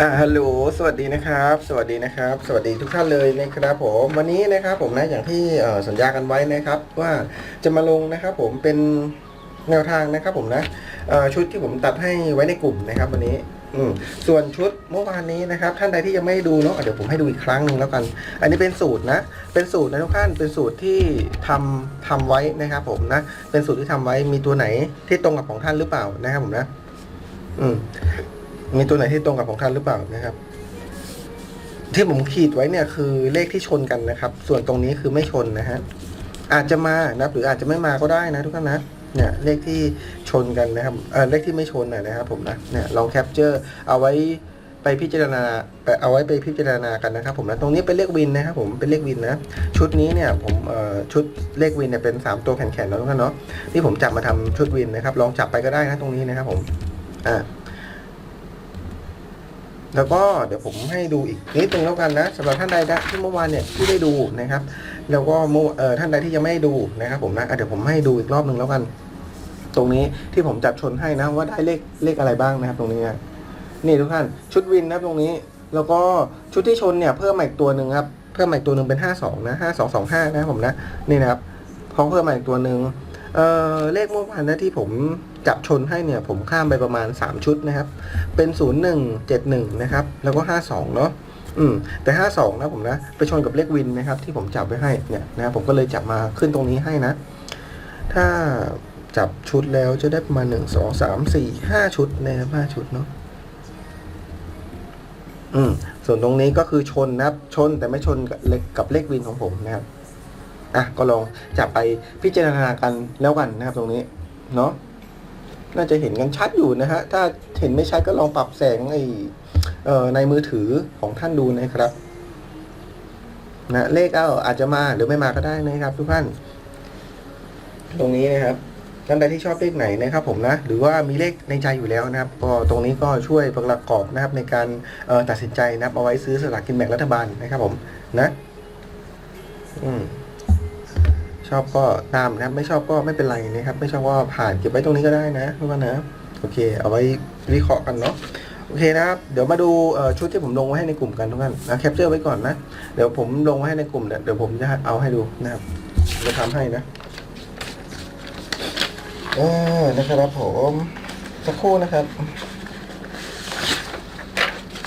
อ่าฮัลโหลสวัสดีนะครับ สวัสดีนะครับ สวัสดีทุกท่านเลยนะครับผมวันนี้นะครับผมนะอย่างที่สัญญากันไว้นะครับ ว่าจะมาลงนะครับผมเป็นแนวทางนะครับผมนะชุดที่ผมตัดให้ไว้ในกลุ่มนะครับ วันนี้อืส่วนชุดเมื่อวานนี้นะครับ ท่านใดที่ยังไม่ดูเนาะเดี๋ยวผมให้ดูอีกครั้งหนึ่งแล้วกัน อันนี้เป็นสูตรนะ เป็นสูตรนะทุกท่านเป็นสูตรที่ทำทำไว้นะครับ ผมนะ เป็นสูตรที่ทำไว้มีตัวไหนที่ตรงกับของท่านหรือเปล่านะครับผมนะ อืม มีตัวไหนที่ตรงกับของท่านหรือเปล่านะครับ ที่ผมขีดไว้เนี่ยคือเลขที่ชนกันนะครับ ส่วนตรงนี้คือไม่ชนนะฮะอาจจะมานะหรืออาจจะไม่มาก็ได้นะทุกท่านนะเนี่ยเลขที่ชนกันนะครับเออเลขที่ไม่ชนนะครับผมนะเนี่ยลองแคปเจอร์เอาไว้ไปพิจารณาไปเอาไว้ไปพิจารณากันนะครับผมนะตรงนี้เป็นเลขวินนะครับผมเป็นเลขวินนะชุดนี้เนี่ยผมชุดเลขวินเนี่ยเป็นสามตัวแข็งๆแล้วทุกท่านเนาะที่ผมจับมาทำชุดวินนะครับ ลองจับไปก็ได้นะตรงนี้นะครับผมอ่า แล้วก็เดี๋ยวผมให้ดูอีกนิดนึงแล้วกันนะสำหรับท่านใดที่เมื่อวานเนี่ยที่ได้ดูนะครับ แล้วก็เมื่อเอ่อท่านใดที่ยังไม่ได้ดูนะครับ ผมนะะเดี๋ยวผมให้ดูอีกรอบหนึ่งแล้วกัน ตรงนี้ที่ผมจับชนให้นะว่าได้เลขเลขอะไรบ้างนะครับ ตรงนี้นะนี่ทุกท่านชุดวินนะตรงนี้ แล้วก็ชุดที่ชนเนี่ยเพิ่มมาอีกตัวหนึ่งครับเพิ่มมาอีกตัวหนึ่งเป็นห้าสองนะห้าสองสองห้านะผมนะนี่นะครับพอเพิ่มมาอีกตัวหนึ่งเอ่อเลขเมื่อวานนะที่ผม จับชนให้เนี่ยผมข้ามไปประมาณ 3 ชุดนะครับ เป็น 0 1 7 1 นะครับ แล้วก็ 52 เนาะอืมแต่ 52 นะผมนะ ไปชนกับเลขวินนะครับ ที่ผมจับไว้ให้เนี่ยนะครับผมก็เลยจับมาขึ้นตรงนี้ให้นะ ถ้าจับชุดแล้วจะได้ประมาณ 1 2 3 4 5 ชุดนะครับ5ชุดเนาะอืมส่วนตรงนี้ก็คือชนนะครับชนแต่ไม่ชนกับเลขกับเลขวินของผมนะครับอะก็ลองจับไปพิจารณากันแล้วกันนะครับตรงนี้เนาะ น่าจะเห็นกันชัดอยู่นะฮะ ถ้าเห็นไม่ชัดก็ลองปรับแสงไอเอ่อในมือถือของท่านดูนะครับนะเลขเอาอาจจะมาหรือไม่มาก็ได้นะครับ ทุกท่าน ตรงนี้นะครับท่านใดที่ชอบเลขไหนนะครับ ผมนะ หรือว่ามีเลขในใจอยู่แล้วนะครับ ก็ตรงนี้ก็ช่วยประกอบนะครับในการตัดสินใจนะครับเอาไว้ซื้อสลากกินแบ่งรัฐบาลนะครับ ผมนะ อืม ชอบก็ตามนะครับ ไม่ชอบก็ไม่เป็นไรนะครับ ไม่ชอบก็ผ่านเก็บไว้ตรงนี้ก็ได้นะทุกคนนะโอเค เอาไว้วิเคราะห์กันเนาะโอเคนะครับ เดี๋ยวมาดูชุดที่ผมลงไว้ให้ในกลุ่มกันทุกท่านนะแคปเจอร์ไว้ก่อนนะ เดี๋ยวผมลงไว้ให้ในกลุ่มเนี่ยเดี๋ยวผมจะเอาให้ดูนะครับจะทำให้นะเออนะครับผมสักครู่นะครับ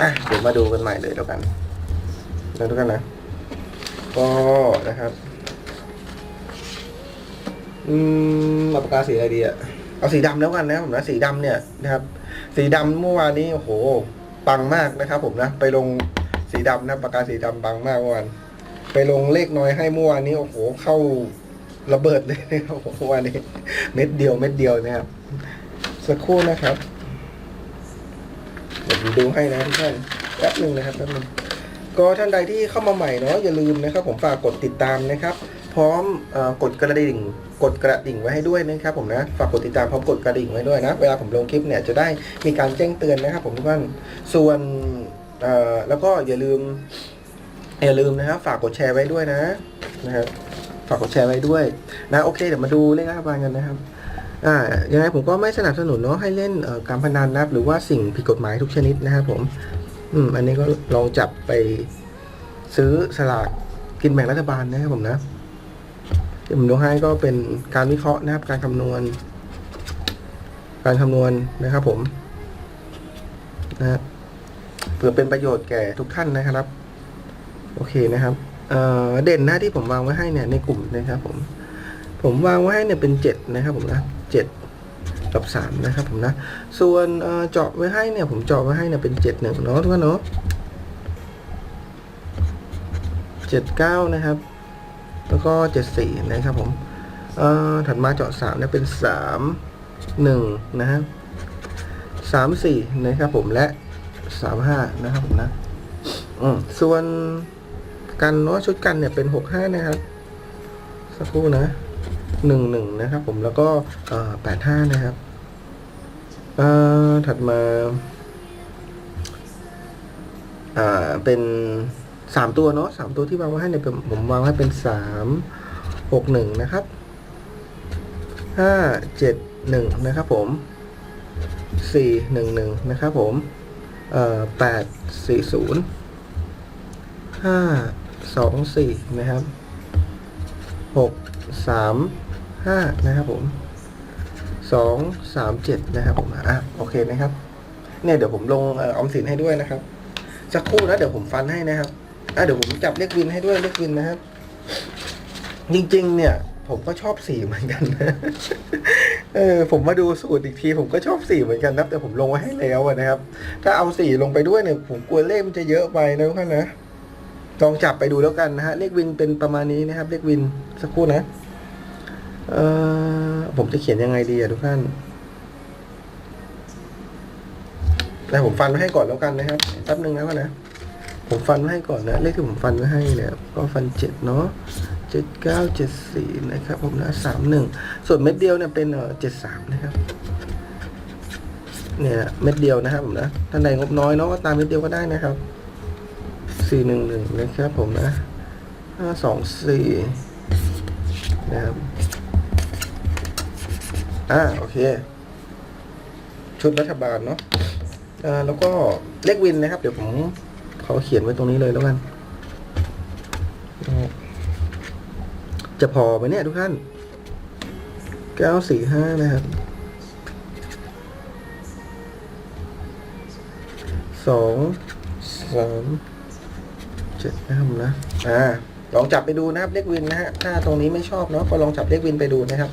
อะเดี๋ยวมาดูกันใหม่เลยแล้วกันนะทุกท่านนะก็นะครับ อืมเอาปากกาสีอะไรดีอะเอาสีดำแล้วกันนะผมนะสีดำเนี่ยนะครับ สีดำเมื่อวานนี้โอ้โหปังมากนะครับ ผมนะไปลงสีดำนะปากกาสีดำปังมากเมื่อวานไปลงเลขน้อยให้เมื่อวานนี้โอ้โหเข้าระเบิดเลยนะครับเมื่อวานนี้ เม็ดเดียวเม็ดเดียวนะครับ สักครู่นะครับเดี๋ยวผมดูให้นะทุกท่านแป๊บหนึ่งนะครับแป๊บหนึงก็ท่านใดที่เข้ามาใหม่เนาะอย่าลืมนะครับ ผมฝากกดติดตามนะครับ พร้อมกดกระดิ่ง กดกระดิ่งไว้ให้ด้วยนะครับผมนะฝากกดติดตามพร้อมกดกระดิ่งไว้ด้วยนะ เวลาผมลงคลิปเนี่ยจะได้มีการแจ้งเตือนนะครับผมทุกท่านส่วนแล้วก็อย่าลืมอย่าลืมนะครับ ฝากกดแชร์ไว้ด้วยนะนะครับฝากกดแชร์ไว้ด้วยนะโอเคเดี๋ยวมาดูเลขรัฐบาลกันนะครับอ่ายังไงผมก็ไม่สนับสนุนเนาะให้เล่นการพนันนะครับหรือว่าสิ่งผิดกฎหมายทุกชนิดนะครับผมอืมอันนี้ก็ลองจับไปซื้อสลากกินแบ่งรัฐบาลนะครับผมนะ ที่ผมดูให้ก็เป็นการวิเคราะห์นะครับ การคำนวณ การคำนวณนะครับผมนะเพื่อเป็นประโยชน์แก่ทุกท่านนะครับ โอเคนะครับเเด่นหน้าที่ผมวางไว้ให้เนี่ยในกลุ่มนะครับ ผม ผมวางไว้ให้เนี่ยเป็นเจ็ดนะครับ ผมนะเจ็ดกับสามนะครับ ผมนะ ส่วนเจาะไว้ให้เนี่ย ผมเจาะไว้ให้เนี่ยเป็นเจ็ดหนึ่งเนาะทุกคนเนาะเจ็ดเก้านะครับ แล้วก็เจ็ดสี่นะครับผมเอ่อถัดมาเจาะสามเนี่ยเป็นสามหนึ่งนะครับสามสี่นะครับผมและสามห้านะครับผมนะอืมส่วนกันเนาะชุดกันเนี่ยเป็นหกห้านะครับ สักครู่นะหนึ่งหนึ่งนะครับผมแล้วก็เอ่อแปดห้านะครับเอ่อถัดมา อ่าเป็น สามตัวเนาะสามตัวที่วางไว้ให้เนี่ยผมวางไว้เป็นสามหกหนึ่งนะครับห้าเจ็ดหนึ่งนะครับผมสี่หนึ่งหนึ่งนะครับผมเอ่อแปดสี่ศูนย์ห้าสองสี่นะครับหกสามห้านะครับผมสองสามเจ็ดนะครับผมอะโอเคนะครับ เนี่ยเดี๋ยวผมลงออออมสินให้ด้วยนะครับสักครู่นะเดี๋ยวผมฟันให้นะครับ อะเดี๋ยวผมจับเลขวินให้ด้วยเลขวินนะครับ จริง ๆ เนี่ย ผมก็ชอบสีเหมือนกันนะเออผมมาดูสูตรอีกที ผมก็ชอบสีเหมือนกันนะแต่ผมลงไว้ให้แล้วนะครับ ถ้าเอาสีลงไปด้วยเนี่ย ผมกลัวเลขมันจะเยอะไปนะทุกท่านนะลองจับไปดูแล้วกันนะฮะเลขวินเป็นประมาณนี้นะครับ เลขวินสักครู่นะเออผมจะเขียนยังไงดีอะทุกท่านแต่ผมฟันไว้ให้ก่อนแล้วกันนะครับแป๊บนึงนะก่อนนะ ผมฟันไว้ให้ก่อนนะเลขที่ผมฟันไว้ให้เนี่ยก็ฟันเจ็ดเนาะเจ็ดเก้าเจ็ดสี่นะครับผมนะสามหนึ่งส่วนเม็ดเดียวเนี่ยเป็นเออเจ็ดสามนะครับเนี่ยเม็ดเดียวนะครับผมนะท่านใดงบน้อยเนาะก็ตามเม็ดเดียวก็ได้นะครับสี่หนึ่งหนึ่งนะครับผมนะห้าสองสี่นะครับอ่าโอเค ชุดรัฐบาลเนาะอ่าแล้วก็เลขวินนะครับ เดี๋ยวผม เขาเขียนไว้ตรงนี้เลยแล้วกัน จะพอไหมเนี่ยทุกท่านเก้าสี่ห้านะครับสองสามเจ็ดนะครับนะ อ่า ลองจับไปดูนะครับเลขวินนะฮะ ถ้าตรงนี้ไม่ชอบเนาะ ก็ลองจับเลขวินไปดูนะครับ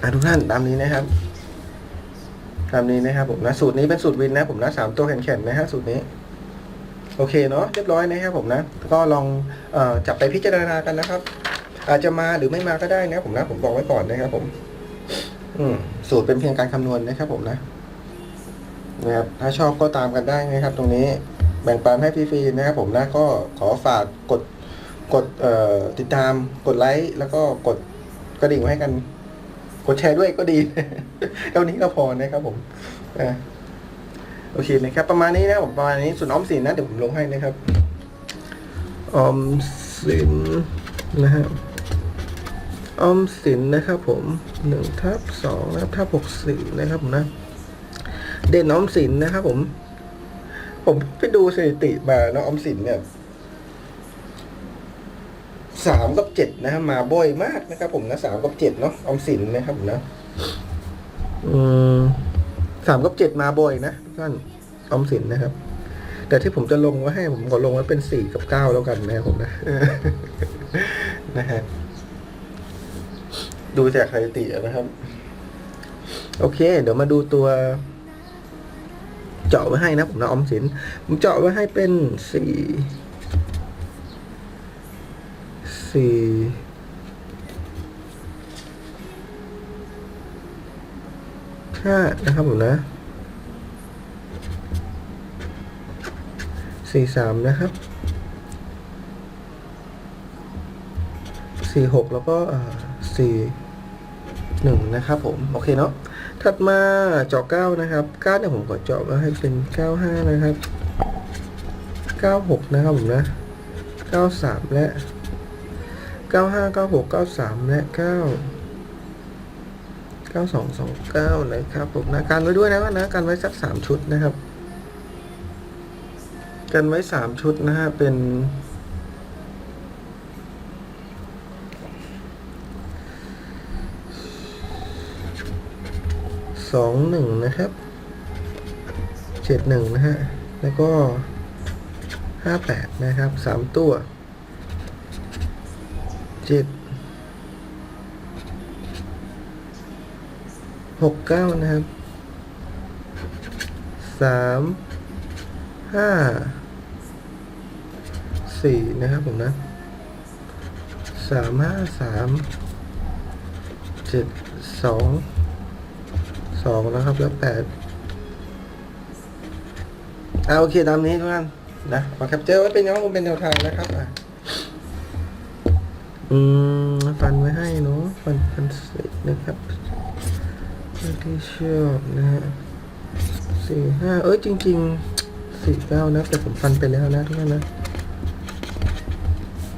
อ่าทุกท่านตามนี้นะครับ ตามนี้นะครับผมนะสูตรนี้เป็นสูตรวินนะผมนะสามตัวแข็งๆนะฮะสูตรนี้โอเคเนาะเรียบร้อยนะครับผมนะ ก็ลองเอ่อจับไปพิจารณากันนะครับ อาจจะมาหรือไม่มาก็ได้นะผมนะผมบอกไว้ก่อนนะครับ ผม อืมสูตรเป็นเพียงการคำนวณนะครับ ผมนะนะครับถ้าชอบก็ตามกันได้นะครับ ตรงนี้แบ่งปันให้ฟรีๆนะครับ ผมนะก็ขอฝากกดกดเอ่อติดตามกดไลค์แล้วก็กดกระดิ่งไว้ให้กัน ดแชร์ด้วยก็ดี เท่านี้ก็พอนะครับผมอโอเคนะครับ ประมาณนี้นะผมประมาณนี้ส่วนออมสินนะเดี๋ยวผมลงให้นะครับ ออมสินนะฮะออมสินนะครับผมหนึ่งทับสองนะครับทับหกสี่นะครับผมนะ เด่นออมสินนะครับผม ผมไปดูสถิติมาเนาะออมสินเนี่ย สามกับเจ็ดนะฮะมาบ่อยมากนะครับผมนะสามกับเจ็ดเนาะออมสินนะครับผมนะอืมสามกับเจ็ดมาบ่อยนะทุกท่านออมสินนะครับ แต่ที่ผมจะลงไว้ให้ผมก็ลงไว้เป็นสี่กับเก้าแล้วกันนะครับผมนะนะฮะดูจากสถิตินะครับ โอเค เดี๋ยวมาดูตัว เจาะไว้ให้นะผมนะออมสินผมเจาะไว้ให้เป็นสี่ สี่ห้านะครับผมนะสี่สามนะครับสี่หกแล้วก็สี่หนึ่งนะครับผม โอเคเนาะถัดมาเจาะเก้านะครับเก้าเนี่ยผมขอเจาะมาให้เป็นเก้าห้านะครับเก้าหกนะครับผมนะเก้าสามและ เก้าห้าเก้าหกเก้าสามและเก้าเก้าสองสองเก้านะครับผมนะการไว้ด้วยนะนะการไว้สักสามชุดนะครับ กันไว้สามชุดนะฮะเป็นสองหนึ่งนะครับเจ็ดหนึ่งนะฮะ แล้วก็ห้าแปดนะครับสามตัว เจ็ดหกเก้านะครับสามห้าสี่นะครับผมนะสามห้าสามเจ็ดสองสองนะครับแล้วแปดอ่าโอเคตามนี้ทุกท่านนะขอแคปเจอร์ไว้เป็นยังไงเป็นแนวทางนะครับอะ อืมฟันไว้ให้เนาะฟันฟันสร็นะครับที่เชื่อนะฮะสี่ห้าเอ้ยจริงๆสี่เก้านะ แต่ผมฟันไปแล้วนะทุกท่านนะ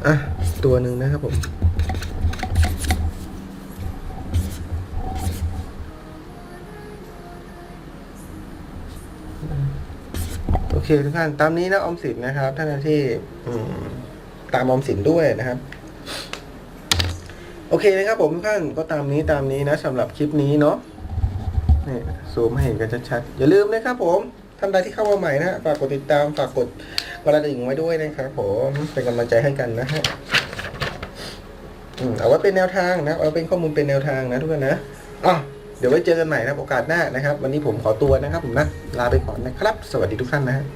อะ ตัวหนึ่งนะครับผมโอเคทุกท่านตามนี้นะออมสินนะครับท่านที่ตามออมสินด้วยนะครับ โอเคนะครับผมทุกท่านก็ตามนี้ตามนี้นะสำหรับคลิปนี้เนาะนี่ซูมให้เห็นกันชัดๆอย่าลืมนะครับผมท่านใดที่เข้ามาใหม่นะฮะฝากกดติดตามฝากกดกระดิ่งไว้ด้วยนะครับผมเป็นกำลังใจให้กันนะฮะอืมเอาไว้เป็นแนวทางนะเอาไว้เป็นข้อมูลเป็นแนวทางนะทุกคนนะอะเดี๋ยวไว้เจอกันใหม่นะโอกาสหน้านะครับ วันนี้ผมขอตัวนะครับผมนะลาไปก่อนนะครับ สวัสดีทุกท่านนะฮะ